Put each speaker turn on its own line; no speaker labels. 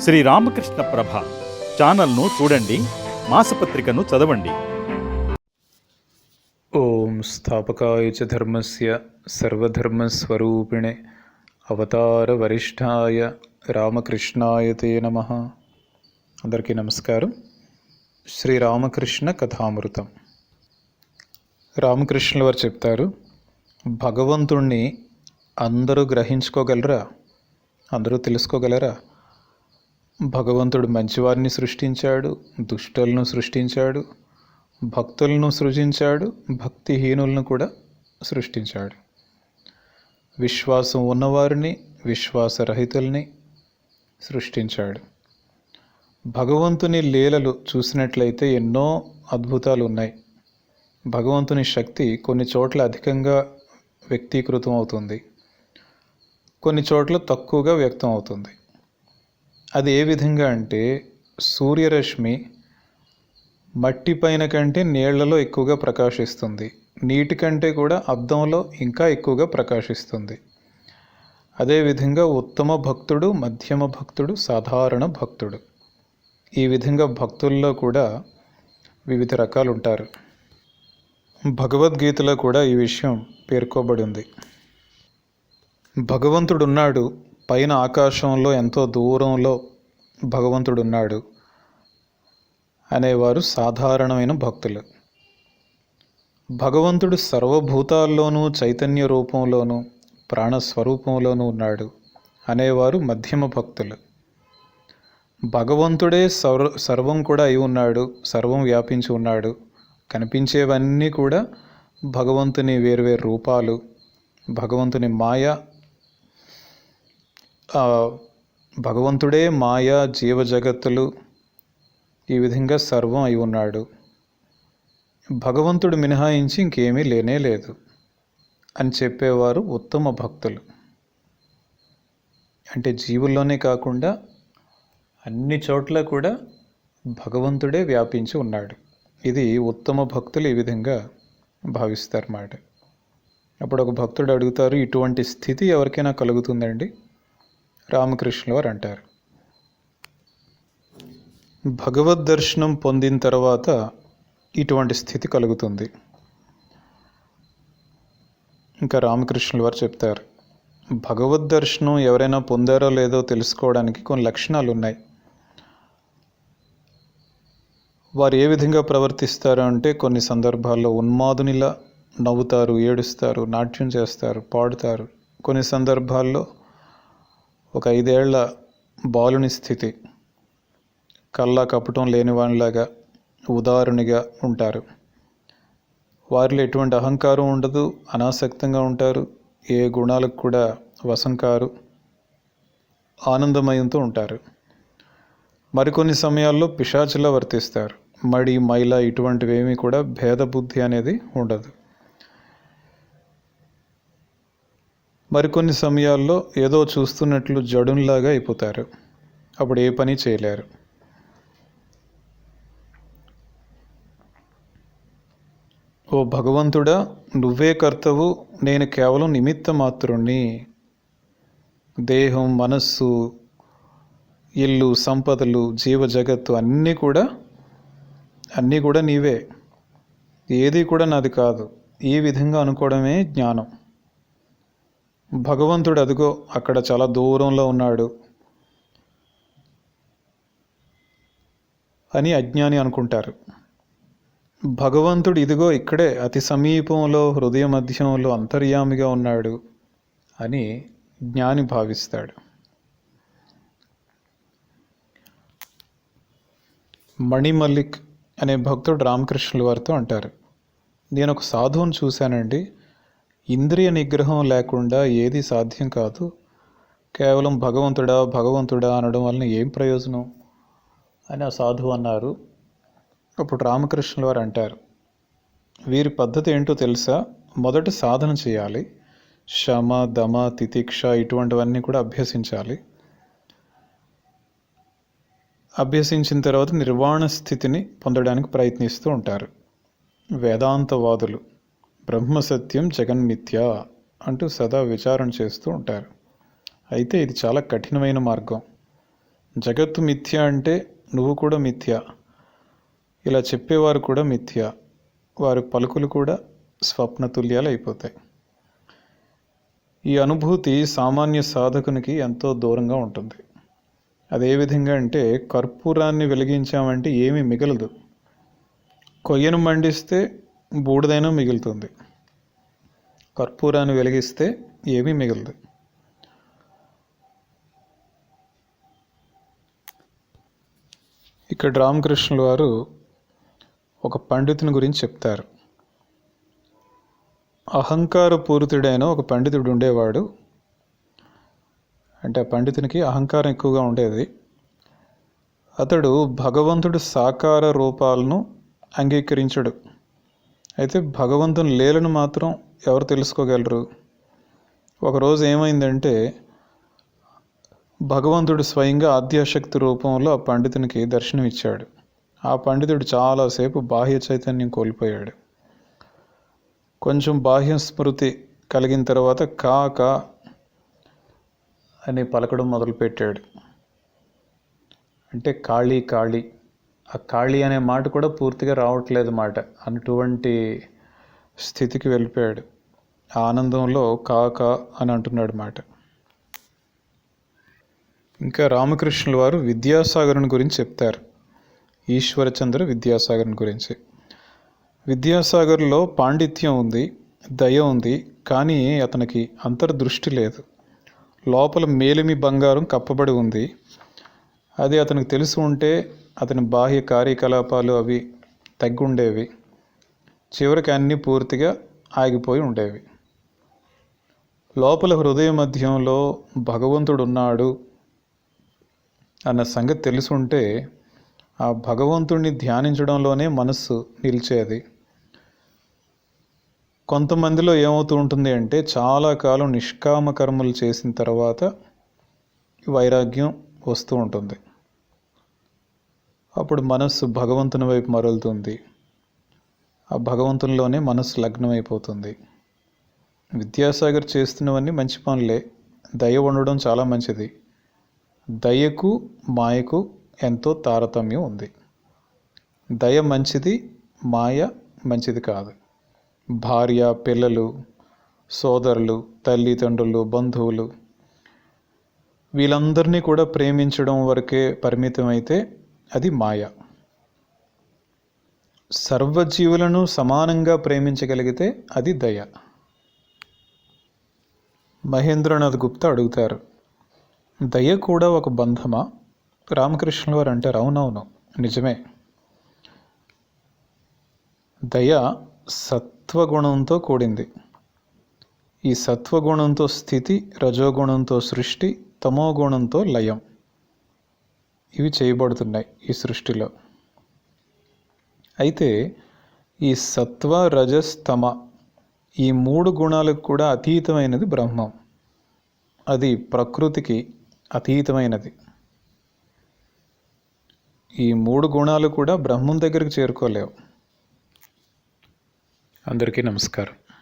శ్రీ రామకృష్ణ ప్రభ ఛానల్ను చూడండి మాసపత్రికను చదవండి.
ఓం స్థాపకాయ చ ధర్మస్య సర్వధర్మస్వరూపిణే అవతార వరిష్ఠాయ రామకృష్ణాయ తే నమ. అందరికీ నమస్కారం. శ్రీ రామకృష్ణ కథామృతం. రామకృష్ణుల వారు చెప్తారు భగవంతుణ్ణి అందరూ గ్రహించుకోగలరా? అందరూ తెలుసుకోగలరా? భగవంతుడు మంచివారిని సృష్టించాడు దుష్టులను సృష్టించాడు భక్తులను సృజించాడు భక్తిహీనులను కూడా సృష్టించాడు. విశ్వాసం ఉన్నవారిని విశ్వాసరహితుల్ని సృష్టించాడు. భగవంతుని లీలలు చూసినట్లయితే ఎన్నో అద్భుతాలు ఉన్నాయి భగవంతుని శక్తి కొన్ని చోట్ల అధికంగా వ్యక్తీకృతం అవుతుంది కొన్ని చోట్ల తక్కువగా వ్యక్తం అవుతుంది అది ఏ విధంగా అంటే సూర్యరశ్మి మట్టి పైన కంటే నీళ్ళలో ఎక్కువగా ప్రకాశిస్తుంది. నీటి కంటే కూడా అద్దంలో ఇంకా ఎక్కువగా ప్రకాశిస్తుంది. అదేవిధంగా ఉత్తమ భక్తుడు మధ్యమ భక్తుడు సాధారణ భక్తుడు. ఈ విధంగా భక్తుల్లో కూడా వివిధ రకాలు ఉంటారు భగవద్గీతలో కూడా ఈ విషయం పేర్కోబడింది భగవంతుడున్నాడు పైన ఆకాశంలో ఎంతో దూరంలో భగవంతుడున్నాడు అనేవారు సాధారణమైన భక్తులు. భగవంతుడు సర్వభూతాల్లోనూ చైతన్య రూపంలోనూ ప్రాణస్వరూపంలోనూ ఉన్నాడు అనేవారు మధ్యమ భక్తులు. భగవంతుడే సర్వ సర్వం కూడా అయి ఉన్నాడు సర్వం వ్యాపించి ఉన్నాడు. కనిపించేవన్నీ కూడా భగవంతుని వేరువేరు రూపాలు భగవంతుని మాయ భగవంతుడే మాయా జీవ జగత్తులు ఈ విధంగా సర్వం అయి ఉన్నాడు. భగవంతుడు మినహాయించి ఇంకేమీ లేనే లేదు అని చెప్పేవారు ఉత్తమ భక్తులు. అంటే జీవుల్లోనే కాకుండా అన్ని చోట్ల కూడా భగవంతుడే వ్యాపించి ఉన్నాడు. ఇది ఉత్తమ భక్తులు ఈ విధంగా భావిస్తారన్నమాట. అప్పుడు ఒక భక్తుడు అడుగుతారు ఇటువంటి స్థితి ఎవరికైనా కలుగుతుందండి? రామకృష్ణుల వారు అంటారు. భగవద్ దర్శనం పొందిన తర్వాత ఇటువంటి స్థితి కలుగుతుంది. ఇంకా రామకృష్ణుల వారు చెప్తారు భగవద్ దర్శనం ఎవరైనా పొందారో లేదో తెలుసుకోవడానికి కొన్ని లక్షణాలు ఉన్నాయి. వారు ఏ విధంగా ప్రవర్తిస్తారు అంటే కొన్ని సందర్భాల్లో ఉన్మాదునిలా నవ్వుతారు ఏడుస్తారు నాట్యం చేస్తారు పాడుతారు. కొన్ని సందర్భాల్లో ఒక ఐదేళ్ళ బాలుని స్థితి. కల్లా కపటం లేనివానిలాగా ఉదారునిగా ఉంటారు. వారిలో ఎటువంటి అహంకారం ఉండదు అనాసక్తంగా ఉంటారు ఏ గుణాలకు కూడా వశం కారు ఆనందమయంతో ఉంటారు. మరికొన్ని సమయాల్లో పిశాచులా వర్తిస్తారు. మడి మైల ఇటువంటివేమీ కూడా భేద బుద్ధి అనేది ఉండదు. మరికొన్ని సమయాల్లో ఏదో చూస్తున్నట్లు జడున్లాగా అయిపోతారు. అప్పుడు ఏ పని చేయలేరు. ఓ భగవంతుడా నువ్వే కర్తవు నేను కేవలం నిమిత్త మాత్రుణ్ణి దేహం మనస్సు ఇల్లు సంపదలు జీవ జగత్తు అన్నీ కూడా అన్నీ కూడా నీవే. ఏది కూడా నాది కాదు. ఈ విధంగా అనుకోవడమే జ్ఞానం. భగవంతుడు అదిగో అక్కడ చాలా దూరంలో ఉన్నాడు అని అజ్ఞాని అనుకుంటారు. భగవంతుడు ఇదిగో ఇక్కడే అతి సమీపంలో హృదయ మధ్యంలో అంతర్యామిగా ఉన్నాడు అని జ్ఞాని భావిస్తాడు. మణిమల్లిక్ అనే భక్తుడు రామకృష్ణుల వారితో అంటారు. నేను ఒక సాధువును చూశానండి. ఇంద్రియ నిగ్రహం లేకుండా ఏది సాధ్యం కాదు. కేవలం భగవంతుడా భగవంతుడా అనడం వలన ఏం ప్రయోజనం? అని ఆ సాధువు అన్నారు. అప్పుడు రామకృష్ణుల వారు అంటారు వీరి పద్ధతి ఏంటో తెలుసా? మొదట సాధన చేయాలి. శమ దమ తితిక్ష ఇటువంటివన్నీ కూడా అభ్యసించాలి. అభ్యసించిన తర్వాత నిర్వాణ స్థితిని పొందడానికి ప్రయత్నిస్తూ ఉంటారు. వేదాంతవాదులు. బ్రహ్మసత్యం జగన్మిథ్య అంటూ సదా విచారణ చేస్తూ ఉంటారు. అయితే ఇది చాలా కఠినమైన మార్గం. జగత్తు మిథ్య అంటే నువ్వు కూడా మిథ్య. ఇలా చెప్పేవారు కూడా మిథ్య. వారి పలుకులు కూడా స్వప్నతుల్యాలు అయిపోతాయి ఈ అనుభూతి సామాన్య సాధకునికి ఎంతో దూరంగా ఉంటుంది. అదే విధంగా అంటే కర్పూరాన్ని వెలిగించామంటే ఏమీ మిగలదు. కొయ్యను మండిస్తే బూడిదైనా మిగులుతుంది. కర్పూరాన్ని వెలిగిస్తే ఏమీ మిగలదు. ఇక్కడ రామకృష్ణుల వారు ఒక పండితుని గురించి చెప్తారు. అహంకార పూరితుడైన ఒక పండితుడు ఉండేవాడు. అంటే ఆ పండితునికి అహంకారం ఎక్కువగా ఉండేది. అతడు భగవంతుడు సాకార రూపాలను అంగీకరించడు. అయితే భగవంతుని లేలను మాత్రం ఎవరు తెలుసుకోగలరు? ఒకరోజు ఏమైందంటే భగవంతుడు స్వయంగా ఆద్యాశక్తి రూపంలో ఆ పండితునికి దర్శనమిచ్చాడు ఆ పండితుడు చాలాసేపు బాహ్య చైతన్యం కోల్పోయాడు. కొంచెం బాహ్య స్మృతి కలిగిన తర్వాత కా కా అని పలకడం మొదలుపెట్టాడు. అంటే ఖాళీ ఖాళీ. ఆ ఖాళీ అనే మాట కూడా పూర్తిగా రావట్లేదు మాట. అటువంటి స్థితికి వెళ్ళిపోయాడు. ఆనందంలో కా కా అని అంటున్నాడు మాట. ఇంకా రామకృష్ణుల వారు విద్యాసాగరుని గురించి చెప్తారు. ఈశ్వరచంద్ర విద్యాసాగరుని గురించి. విద్యాసాగర్లో పాండిత్యం ఉంది దయ ఉంది కానీ అతనికి అంతర్దృష్టి లేదు. లోపల మేలిమి బంగారం కప్పబడి ఉంది. అది అతనికి తెలిసి ఉంటే అతని బాహ్య కార్యకలాపాలు అవి తగ్గుండేవి. చివరికి అన్నీ పూర్తిగా ఆగిపోయి ఉండేవి. లోపల హృదయ మధ్యంలో భగవంతుడు ఉన్నాడు అన్న సంగతి తెలుసుంటే ఆ భగవంతుడిని ధ్యానించడంలోనే మనస్సు నిలిచేది. కొంతమందిలో ఏమవుతూ ఉంటుంది అంటే చాలా కాలం నిష్కామ కర్మలు చేసిన తర్వాత వైరాగ్యం వస్తూ ఉంటుంది. అప్పుడు మనస్సు భగవంతుని వైపు మరలుతుంది. ఆ భగవంతునిలోనే మనస్సు లగ్నమైపోతుంది. విద్యాసాగర్ చేస్తున్నవన్నీ మంచి పనులే. దయ ఉండడం చాలా మంచిది. దయకు మాయకు ఎంతో తారతమ్యం ఉంది. దయ మంచిది మాయ మంచిది కాదు. భార్య పిల్లలు సోదరులు తల్లిదండ్రులు బంధువులు వీళ్ళందరినీ కూడా ప్రేమించడం వరకే పరిమితమైతే అది మాయ. సర్వజీవులను సమానంగా ప్రేమించగలిగితే అది దయ. మహేంద్రనాథ్ గుప్తా అడుగుతారు దయ కూడా ఒక బంధమా? రామకృష్ణుల వారు అంటారు అవునవును నిజమే. దయ సత్వగుణంతో కూడింది. ఈ సత్వగుణంతో స్థితి రజోగుణంతో సృష్టి తమోగుణంతో లయం. ఇవి చేయబడుతున్నాయి ఈ సృష్టిలో. అయితే ఈ సత్వ రజస్తమ ఈ మూడు గుణాలకు కూడా అతీతమైనది బ్రహ్మం. అది ప్రకృతికి అతీతమైనది. ఈ మూడు గుణాలు కూడా బ్రహ్మం దగ్గరికి చేరుకోలేవు. అందరికీ నమస్కారం.